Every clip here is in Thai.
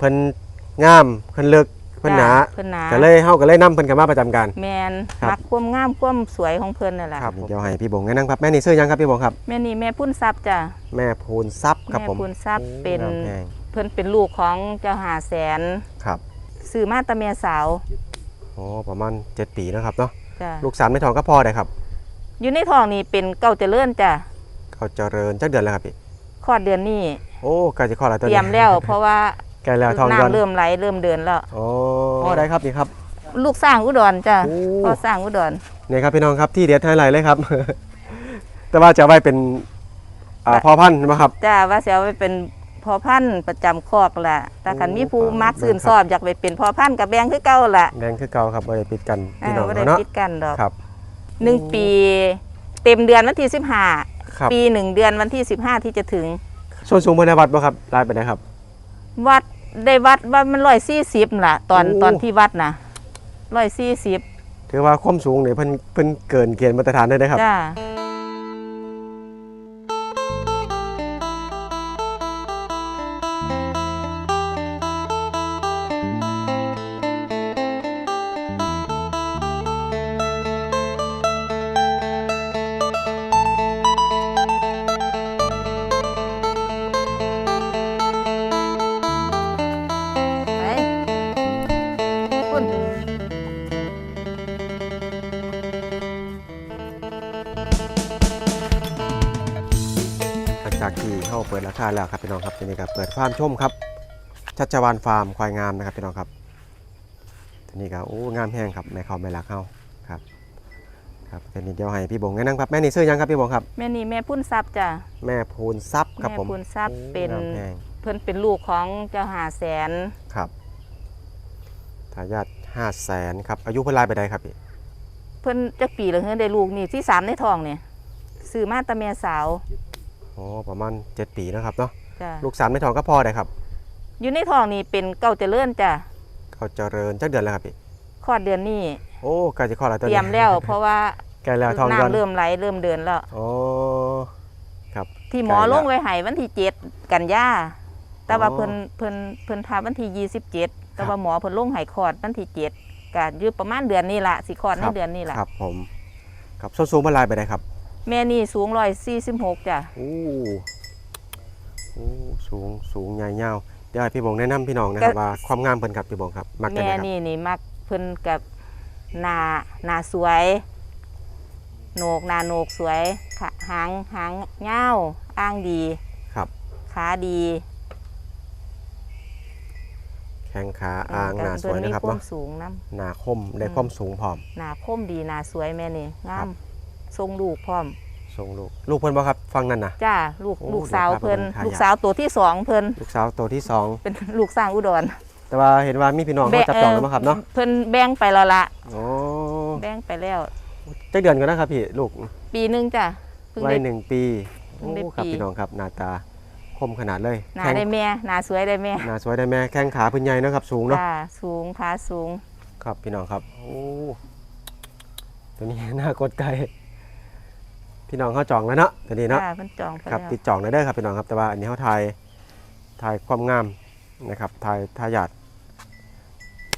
เพิ่นงามเพิ่นเลิกเพิ่นหนาจ้ะเพิ่นหนาก็เลยเฮาก็เลยนํเพิ่นกันมาประจำการ แมนครับ มักความงามความสวยของเพิ่นนั่นแหละครับเดี๋ยวให้พี่บงแนะนำครับแม่นี่ซื้อยังครับพี่บงครับ แม่นี่แม่พุ่นทรัพย์จ้ะแม่พูนทรัพย์ครับแม่ผมพุ่นทรัพย์เป็นโอ้งามแพงเพิ่นเป็นลูกของเจ้าหาแสนครับซื้อมาแตะเมียสาวโอ้ประมาณ 7 ปีนะครับเนาะจ้ะลูกสามไม่ทองก็พอได้ครับ อยู่ในท้องนี่เป็นเก้าเจริญจ้ะเขาเจริญจักเดือนแล้วครับพี่ คลอดเดือนนี้โอ้ใกล้จะคลอดแล้วตัวเตนี้รียมแล้ว เพราะว่า ใกล้แล้วทองเดือนน้ำเริ่มไหลเริ่มเดินแล้ว โอ้ได้ครับนี่ครับ ลูกสร้างอุดรจ้ะโอ้ พ่อสร้างอุดร นี่ครับพี่น้องครับที่เด็ดไฮไลท์เลยครับ แต่ว่าจะเอาไว้เป็นอ่าบะพอพันธุ์นะครับ จ้าว่าสิเอาไปเป็นพ่อพันธุ์ประจำคอกแหละแต่คันมีผู้โอ้มักครับซื่นชอบอยากไปเป็นพ่อพันธุ์กับแบงคือเก่าแหละแดงคือเก่าครับบ่ได้ปิดกันอ่าพี่น้องบ่ได้เนาะปิดกันดอกครับ หนึ่งปี เต็มเดือนวันที่สิบห้าครับปีหนึ่งเดือนวันที่สิบห้าที่จะถึง ส่วนสูงบนวัดบ่ครับลายไปไหนครับ วัดได้วัดว่ามันร้อยสี่สิบล่ะ ตอนโอ้ ตอนที่วัดนะร้อยสี่สิบถือว่าความสูงเนี่ยเพิ่นเพิ่นเกินเกณฑ์มาตรฐานได้นะครับ จ้า คาแล้วครับพี่น้องครับทีนี้ก็เปิดฟาร์มชมครับชัชวานฟาร์มควายงามนะครับพี่น้องครับทีนี้ก็โอ้งามแห้งครับแม่เขาแม่รักเข้าครับครับทีนี้เดี๋ยวให้พี่บงแนะนำครับแม่นี่ซื้อยังครับพี่บงครับแม่นี่แม่พุ่นทรัพย์จ้ะแม่พูนทรัพย์ครับแม่ผมพุ่นทรัพย์เป็นโอ้งามแห้งเพิ่นเป็นลูกของเจ้าหาแสนครับทายาทห้าแสนครับอายุเพิ่นลายไปได้ครับพี่เพิ่นจักปีแล้วเฮ้ยได้ลูกนี่ที่สามในท้องเนี่ยซื้อมาแตะเมียสาว โอ้ประมาณ7ปีนะครับเนาะจ้ะลูกสามไม่ทองก็พอได้ครับอยู่ในท้องนี่เป็นเก้าเจริญจ้ะเขาเจริญจักเดือนแล้วครับพี่คลอดเดือนนี้โอ้ใกล้จะคลอดแล้วตัวเตนี้รียมแล้ว เพราะว่าใกล้แล้วทองเดือนน้ำเริ่มไหลเริ่มเดินแล้วโอ้ครับ ที่หมอใกล้แล้วลงไว้ให้วันที่เจ็ดกันยาแต่ว่าอ๋อเพิ่นเพิ่นเพิ่นทาวันที่ยี่สิบเจ็ดแต่ครัว่าบหมอเพิ่นลงให้คลอดวันที่เจ็ดก็อยู่ประมาณเดือนนี้ล่ะสิคลอดในครับ เดือนนี้ล่ะครับผม ครับส้นสูงเพิ่นลายไปได้ครับ แม่นี่สูงร้อยสี่สิบหกจ้ะ โอ้โอ้สูงสูงใหญ่ยาวเดี๋ยวให้พี่บงแนะนำพี่น้องนะครับว่าความงามเพิ่นครับพี่บงครับมักกันแม่นะครับนี่นี่มักเพิ่นกับหนาหนาสวยโหนกหนาโหนกสวยขาหางหางเงาวอ้างดีครับ ขาดีแข้งขาอ่างหน้าสเพิ่วยมีนะครับความเนาะสูงน้หน้าคมได้ความสูงพร้อมำหนาคมดีหนาสวยแม่นี่งาครัมบ ทรงลูกพร้อมทรงลูกลูกเพิ่นบ่ครับฟังนั่นนะจ้าลูกโอ้ลูกสาวเดี๋ยวพาไปเพิ่นเบิ่งทายาทลูกสาวตัวที่สองเพิ่นลูกสาวตัวที่สองเป็นลูกสร้างอุดรแต่ว่าเห็นว่ามีพี่น้องเขาจับจองแล้วมั้งครับเนาะเพิ่นแบ่งไปแล้วละโอ้แบ่งไปแล้ว จักเดือนกันนะครับพี่ลูกปีหนึงจ้ะเพิ่งวัได้ยหนึ่งปีเพิ่งได้โอ้ครับปี พี่น้องครับหน้าตาคมขนาดเลยหนาแข้งได้แม่หนาสวยได้แม่หน้าสวยได้แม่แข้งขาเพื้นใหญ่เนาะครับสูงเนาะ จ้าสูงขาสูง ครับพี่น้องครับ โอ้ตัวนี้ น่ากดไกล พี่น้องเขาจองแล้วเนาะตัวนี้เนาะจ้าเพิ่นจองไปครับแล้วติดจองได้เด้อครับพี่น้องครับแต่ว่าอันนี้เขาทายทายความงามนะครับทายทายาท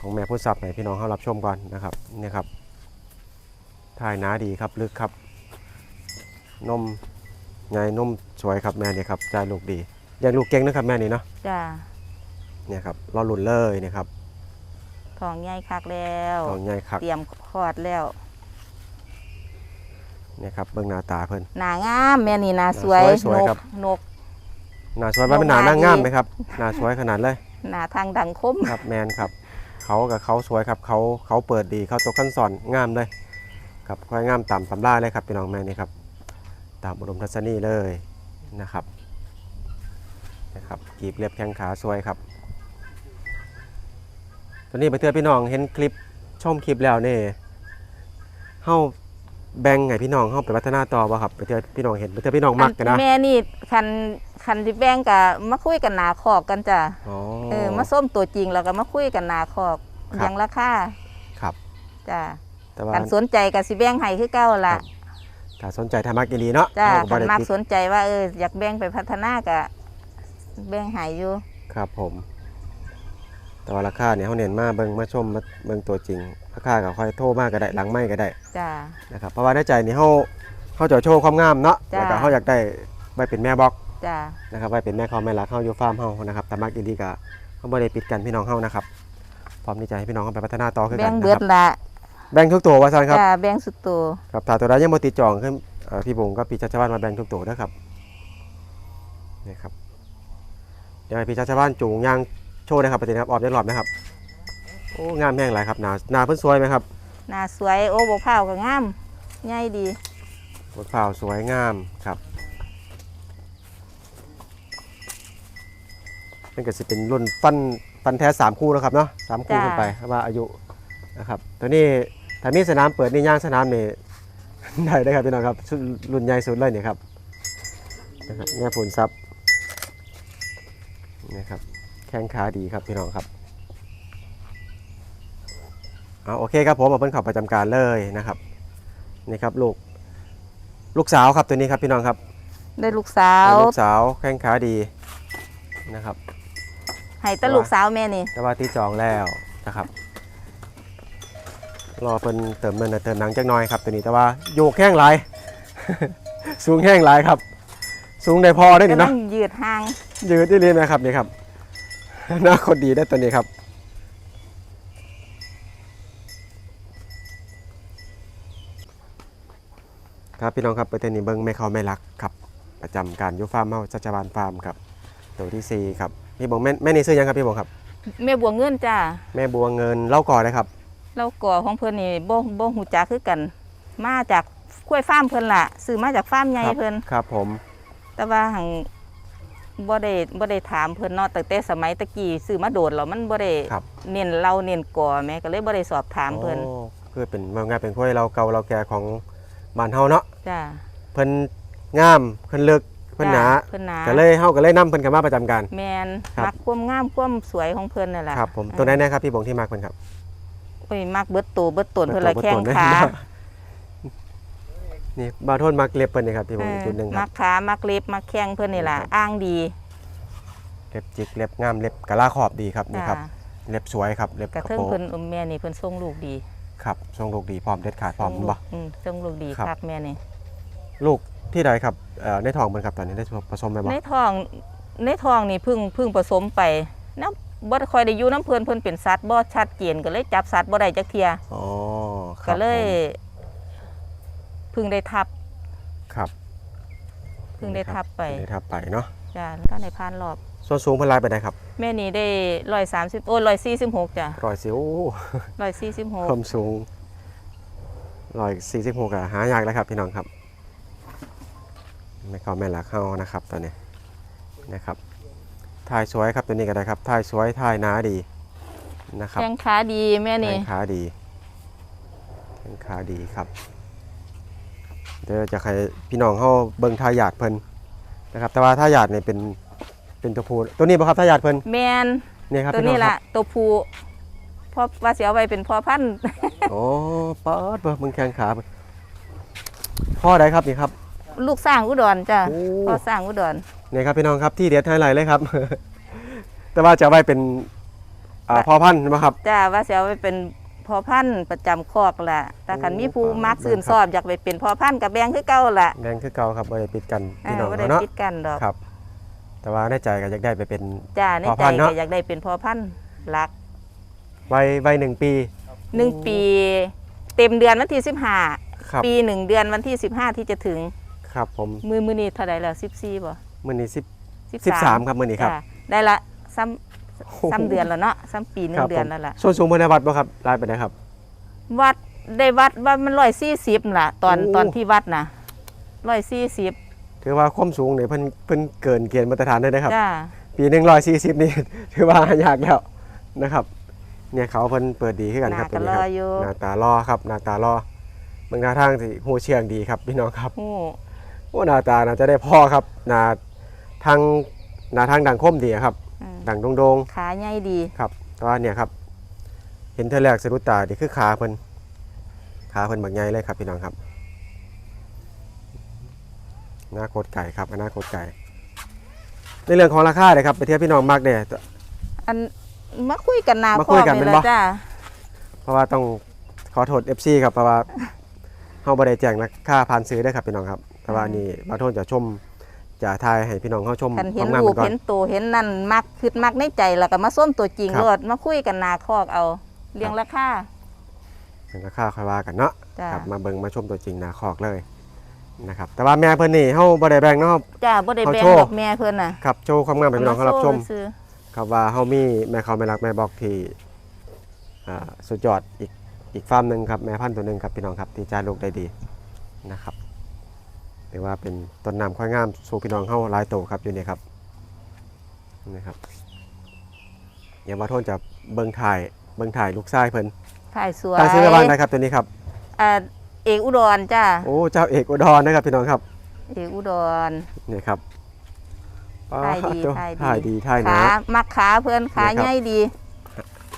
ของแม่ผู้ซับให้พี่น้องเขารับชมก่อนนะครับนี่ครับทายหนาดีครับลึกครับนมใหญ่นมสวยครับแม่นี่ครับใจลูกดีเลี้ยงลูกเก่งนะครับแม่นี่เนาะจ้าเนี่ยครับรอหลุนเลยนี่ครับท้องใหญ่คักแล้ว ของใหญ่คัก เตรียมคลอดแล้ว เนี่ยครับเบื้องหน้าตาเพิ่น หนางามแม่นี่หนาสวยสวยนครักบนก หน้าสวยว่าเป็นหน้าลงมานั่งงามดีไหมครับหน้าสวยขนาดเลยหนาทางดังคมครับแมนครับ เขากับเขาสวยครับเขาเขาเปิดดีเขาตกขั้นสอนงามเลยครับค่อยงามตามตำราเลยครับพี่น้องแม่นี่ครับ ตามอุดมทัศนีเลยนะครับนะครับกีบเรียบแข้งขาสวยครับตอนนี้ไปเตือนพี่น้องเห็นคลิปชมคลิปแล้วนี่เฮา แบ่งไงพี่น้องเฮาไปพัฒนาต่อบ่ครับไปเตือนพี่น้องเห็นไปเตือนพี่น้องมักกันนะแม่นี่คันคันที่แบ่งกับมาคุยกันหนาคอกกันจ้ะอ๋อ เออมาส้มตัวจริงแล้วก็มาคุยกันหนาคอกครับยังราคาครับ จ้ะแต่ว่ากันสนใจกับสิแบ่งให้คือเก่าละถ้าสนใจทำมักอีหลีเนาะจ้ะเฮาก็คับ่นได้มักติดสนใจว่าเอออยากแบ่งไปพัฒนากับแบ่งให้อยู่ครับผม แต่ว่าราคาเนี่ยเขาเน้นมาเบิ่งมาชมมาเบิ่งตัวจริง ราคาก็ค่อยโทรมาก็ได้หลังไม่ก็ได้จ้า นะครับเพราะว่าในใจนี่เขาเขาจะโชว์ความงามเนาะจ้ะ แล้วก็เขาอยากได้ไว้เป็นแม่บล็อกจ้า นะครับไว้เป็นแม่เขาแม่รักเขาอยู่ฟาร์มเฮานะครับแต่มักอีดีก็เขาบ่ได้ปิดกันพี่น้องเฮานะครับพร้อมที่จะให้พี่น้องเขาไปพัฒนาต่อคือแบ่กันงนะเบิคดรับละแบ่งทุกตัวว่าซั่นครับ จ้าแบ่งสุดตัวครับถ้าตัวใดยังบ่ติดจองขึ้นเอ่อพี่บงก็พี่ชัชวานมาแบ่งทุกตัวเด้อครับนี่ครับเดี๋ยวให้พี่ชัชวานจูงยางโชว์นะครับประเด็นครับออกยังหลอดนะครับโอ้งามแห้งหลายครับหนาหนาเพิ่นสวยไหมครับหน้าสวยโอ้บกเผาวก็งามใหญ่ดีบทข่าวสวยงามครับนั่นก็สิเป็นรุ่นฟันฟันแท้สามคู่แล้วครับเนาะสามคู่ขึ้นไปเพราะว่าอายุนะครับตัวนี้ถ้ามีสนามเปิดนี่ย่างสนามนี่ได้ได้ครับพี่น้องครับชุดรุ่นใหญ่สุดเลยนี่ครับนะครับแง่ผลซับนี่ครับ แข้งขาดีครับพี่น้องครับเอาโอเคครับผมเอาเพิ่นเขับประจำการเลยนะครับนี่ครับลูกลูกสาวครับตัวนี้ครับพี่น้องครับ ได้ลูกสาวลูกสาวแข้งขาดีนะครับให้แตลูกสาวแม่นี่แต่ว่าที่จองแล้วนะครับ รอเพิ่นเติมเงินเติมหนังจักหน่อยครับตัวนี้แต่ว่าโยกแห้งหลายสูงแห้งหลายครับ สูงได้พอได้กำนี่ลัเนาะงยืดห่างยืดได้เลยนะครับนี่ครับ หน้าคนดีได้ตัวนี้ครับ ครับพี่น้องครับประเทศนี้เบิ้งไม่เขาไม่รักครับ ประจำการอยูฟาร์มเฮาจัจบานฟาร์มครับตัวที่สี่ครับพี่บงแม่แม่นี่ซื้อยังครับพี่บงครับ แม่บัวเงินจ้าแม่บัวเงินเล่าก่อนนะครับเราก่อของเพิ่นนี่บ่บ่หูจักคือกัน มาจากกล้วยฟาร์มเพิ่นล่ะซื้อมาจากฟาร์มใหญ่ครับเพิ่นครับผม แต่ว่าหัง บ่ได้บ่ได้ถามเพิ่นเนาะตั้งแต่สมัยตะกี้ซื้อมาโดดแล้วมันบ่ได้ครับ เน้นเราเน้นก่อแม่ก็เลยบ่ได้สอบถามเพิ่นโอ้คือเป็นว่าไงเป็นกล้วยเราเก่าเราแก่ของบ้านเฮาเนาะจ้าเพิ่นงามเพิ่นเลิกเพิ่นหนาจ้เพิ่นหนาก็เลยเฮาก็เลยนํเพิ่นเข้ามาประจำการ แมนครับ มักความงามความสวยของเพิ่นนั่นแหละครับ ผมตัวไหนนะครับพี่บงที่มากเพิ่นครับ โอ้ยมักเบิดโตเบิดตนเพิ่นละบิดแข้งตัวบิดขาตน นี่บาโทนมักเล็บเพิ่นนี่ครับพี่บงอีกจุดหนึงคมัรับกขามักเล็บมักแข้งเพิ่นนี่ล่ะครับอ้างดีเล็บจิกเล็บงามเล็บกะลาขอบดีครับนี่จ้าครับเล็บสวยครับเล็บกระกระเทิงโปรงเพิ่นอมแม่นี่เพิ่นทรงลูกดีครับทรงลูกดีพร้อมเด็ดขาดพร้อมทรงลูบ่กอืมทรงลูกดีครับ คักแม่นี่ลูกที่ใดครับเอ่อในท้องเพิ่นครับตอนนี้ได้ผสมไปบ่ในท้องในท้องนี่เพิ่งเพิ่งผสมไปน้ำบ่ค่อยได้อยู่น้ำเพิ่นเพิ่นเป็นสัตว์บ่ชัดเจนก็เลยจับสัตว์บ่ได้จักเทียอ๋อครัก็บเลยผม เพิ่งได้ทับครับเพิ่งได้ทับไปเพิ่งได้ทับไปเนาะจ้าก็ในพานรอบส่วนสูงเพิ่นลายไปไหนครับแม่นี่ได้ร้อยสามสิบโอ้ร้อยสี่สิบหกจ้ะรอยสิวร้อยสี่สิบหกความสูงรอยสี่สิบหกอะหายากแล้วครับพี่น้องครับไม่เข้าแม่นหลักเข้านะครับตอนนี้นะครับถ่ายสวยครับตัวนี้ก็ได้ครับถ่ายสวยถ่ายหนาดีนะครับแข้งขาดีแม่นี่แข้งขาดีแข้งขาดีครับ เดี๋ยวจะให้พี่น้องเข้าเบิ่งทายาทเพิ่นนะครับ แต่ว่าทายาทเนี่ยเป็นเป็นตัวผู้ตัวนี้ป่ะครับทายาทเพิ่นแมนนี่ครับตัวพี่น้นี้องคละรับตัวผู้เพราะว่าเสียเอาไว้เป็นพ่อพันธุ์โอ้ป๊าดเบิ่งมึงแข้งขาเบิ่งพ่อใดครับนี่ครับลูกสร้างอุดรจ้ะโอ้พ่อสร้างอุดรนี่ครับพี่น้องครับที่เด็ดไฮไลท์เลยครับ แต่ว่าจะเอาไว้เป็นอ่าพ่อพันธุ์นะครับจ้าว่าเสียเอาไว้เป็น พ่อพันธุ์ประจำคอกแหละแต่คันโอ้มีผู้ครับมักสื่นสอบอยากไปเป็นพ่อพันธุ์กับแบงคือเก่าล่ะแดงคือเก่าครับบ่ได้ปิดกันเอพี่อน้องบ่ได้เนาะปิดกันดอกครับ แต่ว่าในใจก็อยากได้ไปเป็น จ้าในพ่อใจพันธุ์เนอะ ก็อยากได้เป็นพ่อพันธุ์รักวัยวัยหนึ่งปีหนึ่งปี เต็มเดือนวันที่สิบห้าครับปีหนึ่งเดือนวันที่สิบห้าที่จะถึง ครับผมมือมือนี้เท่าไหร่แล้วสิบสี่บ่มื้อนี้สิบสิบสามครับมื้อนี้ครับ จ้ะได้ละซ้ำ ซ้ำเดือนแล้วเนาะซ้ำปีหนึ่ครังบเดือนผมแล้วล่ะส่วนสูงบนวัดบ่ครับลายไปไหนครับ วัดได้วัดว่ามันร้อยสี่สิบล่ะ ตอนโอ้ตอนที่วัดนะร้อยสี่สิบถือว่าความสูงเนี่ยเพิ่นเพิ่นเกินเกณฑ์มาตรฐานได้นะครับจ้าปีหนึ่งร้อยสี่สิบนี่ถือว่าหายากแล้วนะครับ เนี่ยเขาเพิ่นเปิดดีขึ้นกันหคนารับก็ตัวรนี้อครับอยู่หน้าตารอครับหน้าตารอเมืองท่าทางสิหูเชียงดีครับพี่น้องครับหูโอ้หน้าตาน่าจะได้พ่อครับหน้าทางหน้าทางดังคมดีครับอืม ดังโดงขาใหญ่ดีๆครับแต่ว่าเนี่ยครับ เห็นเธอแรกสะดุดตาดีคือขาเพิ่นขาเพิ่นบักใหญ่เลยครับพี่น้องครับหน้าโคตรไก่ครับหน้าโคตรไก่ในเรื่องของราคาเลยครับไปเทียบพี่น้องมากเนี่ย อันมาคุยกันหนามาคคุอยกกันนี่เป็นแหบ่ละจ้าเพราะว่าต้องขอโทษ FC ครับเพราะว่าเฮาบ่ได้แจ้งราคาผ่านซื้อได้อครับพี่น้องครับแต่ว่านี่บาโทนจะชม จะทายให้พี่น้องเฮาชมคันเห็นความงามรูกัปนก่อนเห็นตัวเห็นนั่นมักคิดมักในใจแล้วก็มาส้มตัวจริงครับรดมาคุยกันหนาคอกเอาเรียงราคาถึงราคาค่อยว่ากันเนาะจ้าครับมาเบิ่งมาชมตัวจริงหนาคอกเลยนะครับแต่ว่าแม่เพิ่นนี่เฮาบ่ได้แบ่งเนาะจ้าบ่ได้เขาแบ่งโชว์ดอกแม่เพิ่นน่ะครับโชว์ความงามให้พี่น้องเขารับชมาโซื้อครับว่าเฮามีแม่เขาแม่รักแม่บอกที่อ่าสุดยอดอีกอีกฟาร์มหนึงครับแม่พันธุ์ตัวหนึงครับพี่น้องครับที่จ่ายลูกได้ดีนะครับ ถือว่าเป็นต้นน้ำค่อยงามสู่พี่น้องเฮาหลายโตครับอยู่นี่ครับนะครับอย่ามาโทษจะเบิ่งถ่ายเบิ่งถ่ายลูกชายเพิ่นถ่ายสวยตั้งชื่อไว้ว่าไงครับตัวนี้ครับอ่าเอกอุดรจ้าโอ้เจ้าเอกอุดรนะครับพี่น้องครับ เอกอุดรนี่ครับถ่ายดีโอ้ถ่ายดีถ่ายดีถ่ายหขานะมักขาเพิ่นขานี่ครับใหญ่ดี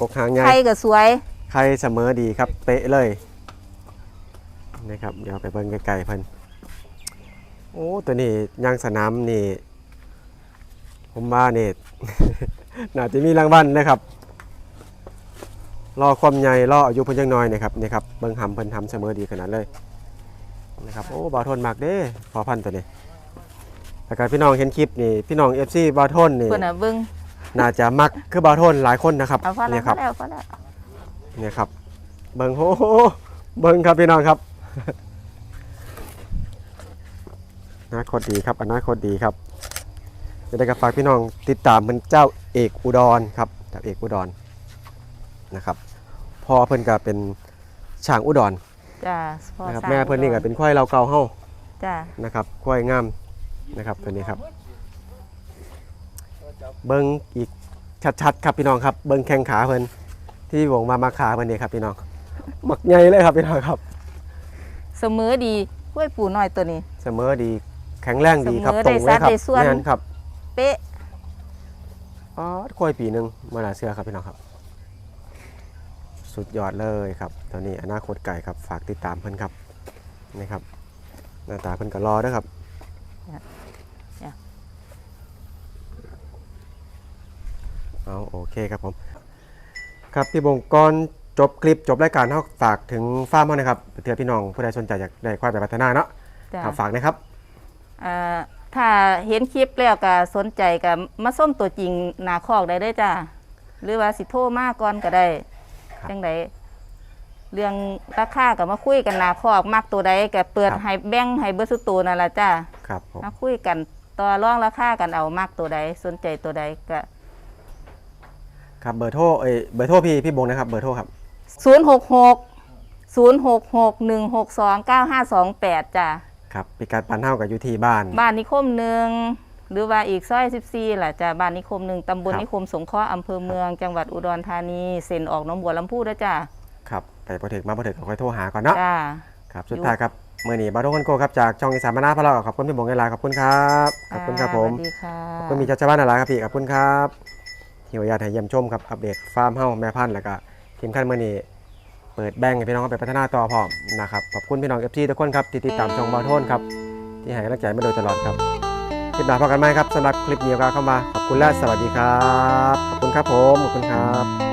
กกหางใหญ่ไข่ก็สวยใครเสมอดีครับเป๊ะเลยนะครับเดี๋ยวไปเบิ่งไกลๆเพิ่น โอ้ตัวนี้ย่างสนามนี่ ผมว่านี่ น่าจะมีรางวัลนะครับรอความใหญ่รออายุเพิ่นยังน้อยนะครับนี่ครับเบิ่งหำเพิ่นทำเสมอดีขนาดเลยนะครับโอ้บาทนมากเด้พอพันธุ์ตัวนี้แต่การพี่น้องเห็นคลิปนี่พี่น้อง FC บาทนนี่เพิ่นน่ะเบิ่งน่าจะมักคือบาทนหลายคนนะครับเอาพอแล้เนี่วยพครัอบแล้วพอแล้วเนี่ยครับเบิงโหเบิงครับพี่น้องครับ อนาคตดีครับอนาคตดีครับจะได้กับฝากพี่น้องติดตามมันเจ้าเอกอุดรครับเจ้าเอกอุดรนะครับพ่อเพิ่นก็เป็นช่างอุดรจ้าพ่อนะครับสร้างแม่เพิ่นนี่ก็เป็นควายเราเก่าเฮาจ้านะครับควายงามนะครับตัวนี้ครับ เบิงอีกชัดๆครับพี่น้องครับ เบิงแข้งขาเพิ่นที่วงมามาขาเพิ่นนี่ครับพี่น้องหมักใหญ่เลยครับพี่น้องครับ เสมอดีกล้วยปูน้อยตัวนี้ เสมอดี แข็งแรงดีครับเสมอตรงเลยครับได้สัดได้ส่วนแม่นครับเป๊ะอ๋อควายปีหนึ่งมาหนาเสื้อครับพี่น้องครับ สุดยอดเลยครับตอนนี้อนาคตไก่ครับฝากติดตามเพิ่นครับนี่ครับหน้าตาเพิ่นก็รอเด้วยครับเอาโอเคครับผม ครับพี่บงก่อนจบคลิปจบรายการเขาฝากถึงฟาร์มเขานะครับเผื่อพี่น้องผู้ใดสนใจอยากได้ควายไปพัฒนาเนาะจ้าครับฝากนะครับ อ่าถ้าเห็นคลิปแล้วก็สนใจก็มาส้มตัวจริงหนาคอกได้เด้อจ้าหรือว่าสิโทรมาก่อนก็ได้ครับ จังไดเรื่องราคาก็มาคุยกันหนาคอกมักตัวใดก็เปิดครับให้แบ่งให้เบิดสุดตัวนั่นล่ะจ้า ครับผม มาคุยกันต่อรองราคากันเอามักตัวใดสนใจตัวใดก็ ครับเบอร์โทรเอ้ยเบอร์โทรพี่พี่บงนะครับเบอร์โทรครับ 066 066 162 9528จ้า ครับพิกัดปันเท่ากับอยู่ที่บ้าน บ้านนิคมหนึ่งหรือว่าอีกซอย14ล่ะจ้ะบ้านนิคมหนึ่งตำบลครับ นิคมสงเคราะห์อำเภอเมืองจังหวัดอุดรธานีเซ็นออกหน้องบัวลำพูด้วยจ้ะครับไปพอถึงมาพอถึงก็ค่อยโทรหาก่อนเนาะจ้า ครับสุดท้ายครับเมื่อนี้บาร์โทคนโกครับจากช่องอีสานมานาพะเราขอบคุณพี่บงเวลาขอบคุณครับขอบคุณครับผม สวัสดีค่ะขอบคุณมีเจ้าชาวบ้านอะไรครับพี่ขอบคุณครับที่อนุญาตให้เยี่ยมชมครับ อัปเดตฟาร์มเฮ้าแม่พันธุ์แล้วก็ทีมขั้นเมื่อนี้เปิดแบ่งให้พี่น้องเอาไปพัฒนาต่อพร้อมนะครับขอบคุณพี่น้องเอฟซีทุกคนครับที่ติดตามช่องบาร์โทนครับที่ให้กำลังใจมาโดยตลอดครับคลิปหน้าพบกันไหมครับสำหรับคลิปนี้ก็เข้ามาขอบคุณและสวัสดีครับ ขอบคุณครับผมขอบคุณครับ